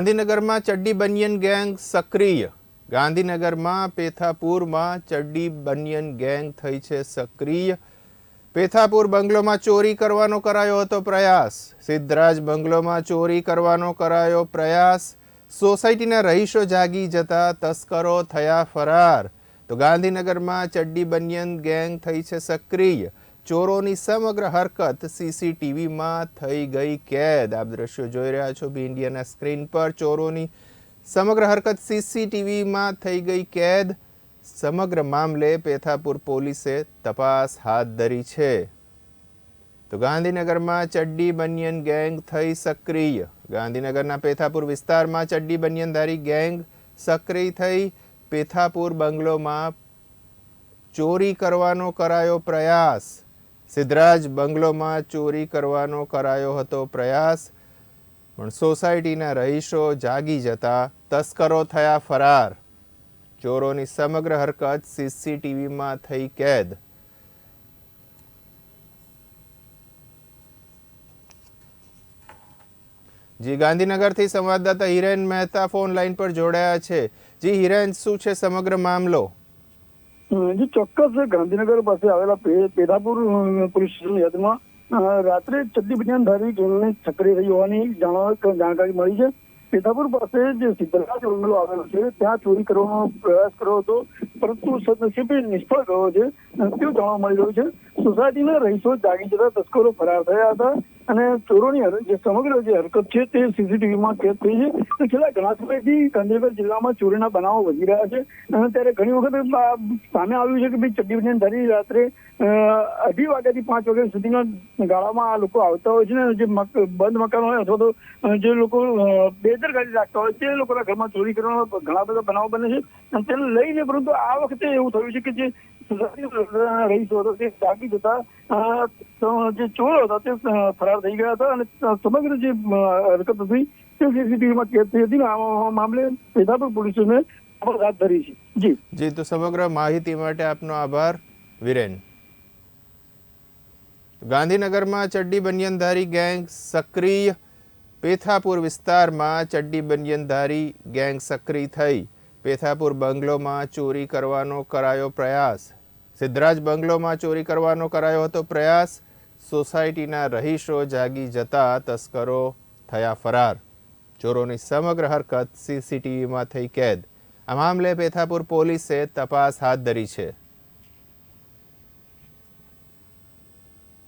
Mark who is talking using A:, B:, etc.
A: ગાંધીનગરમાં ચડ્ડી banyan gang સક્રિય. ગાંધીનગરમાં પેથાપુરમાં ચડ્ડી બનિયન ગેંગ થઈ છે સક્રિય. પેથાપુર બંગલોમાં ચોરી કરવાનો કરાયો હતો પ્રયાસ. સિદ્ધરાજ બંગલોમાં ચોરી કરવાનો કરાયો પ્રયાસ. સોસાયટીના રહીશો જાગી જતા તસ્કરો થયા ફરાર. તો ગાંધીનગરમાં ચડ્ડી બનિયન ગેંગ થઈ છે સક્રિય. ચોરોની સમગ્ર હરકત સીસીટીવીમાં થઈ ગઈ કેદ. આપ દ્રશ્યો જોઈ રહ્યા છો બી ઇન્ડિયાના સ્ક્રીન પર. ચોરોની સમગ્ર હરકત સીસીટીવીમાં થઈ ગઈ કેદ. સમગ્ર મામલે પેથાપુર પોલીસે તપાસ હાથ ધરી છે. તો ગાંધીનગરમાં ચડ્ડી બનિયન ગેંગ થઈ સક્રિય. ગાંધીનગરના પેથાપુર વિસ્તારમાં ચડ્ડી બનિયનધારી ગેંગ સક્રિય થઈ. પેથાપુર બંગલોમાં ચોરી કરવાનો કરાયો પ્રયાસ. સિદ્ધરાજ બંગલોમાં ચોરી કરવાનો કરાયો હતો પ્રયાસ, પણ સોસાયટીના રહીશો જાગી જતા તસ્કરો થયા ફરાર. ચોરોની સમગ્ર હરકત સીસીટીવીમાં થઈ કેદ. જી, ગાંધીનગરથી સંવાદદાતા હિરેન મહેતા ફોન લાઈન પર જોડાયા છે. જી, હિરેન, શું છે સમગ્ર મામલો?
B: જે ચોક્કસ ગાંધીનગર પાસે આવેલા પેધાપુર પોલીસ સ્ટેશન યાદમાં રાત્રે ચડ્ડી બનિયાનધારી ગેંગની સક્રિય રહી હોવાની જાણકારી મળી છે. પેધાપુર પાસે જે સિદ્ધરાજ બંગલો આવેલો છે, ત્યાં ચોરી કરવાનો પ્રયાસ કર્યો હતો, પરંતુ સદનસીબે નિષ્ફળ ગયો છે. તેવું જાણવા મળી રહ્યું છે. સોસાયટીના રહીશો જાગી જતા તસ્કરો ફરાર થયા હતા. અને ચોરોની જે સમગ્ર જે હરકત છે તે સીસીટીવીમાં કેદ થઈ છે. છેલ્લા ઘણા સમયથી ગાંધીનગર જિલ્લામાં ચોરીના બનાવો વધી રહ્યા છે. અને ત્યારે ઘણી વખત સામે આવ્યું છે કે ભાઈ ચડ્ડી ધરી રાત્રે અઢી વાગ્યાથી પાંચ વાગ્યા સુધીના ગાળામાં આ લોકો આવતા હોય છે ને, જે બંધ મકાન હોય અથવા તો જે લોકો બેદરકારી રાખતા હોય તે લોકોના ઘરમાં ચોરી કરવાના ઘણા બધા બનાવો બને છે. અને તેને લઈને પરંતુ આ વખતે એવું થયું છે કે જે
A: ગાંધીનગરમાં ચડ્ડી બનિયનધારી ગેંગ સક્રિય, પેથાપુર વિસ્તારમાં ચડ્ડી બનિયનધારી ગેંગ સક્રિય થઈ, પેથાપુર બંગલોમાં ચોરી કરવાનો કરાયો પ્રયાસ. સિદ્ધરાજ બંગલોમાં ચોરી કરવાનો કરાયો હતો પ્રયાસ. સોસાયટીના રહીશો જાગી જતા તસ્કરો થયા ફરાર. ચોરોની સમગ્ર હરકત સીસીટીવીમાં થઈ કેદ. આ મામલે પેથાપુર પોલીસે તપાસ હાથ ધરી છે.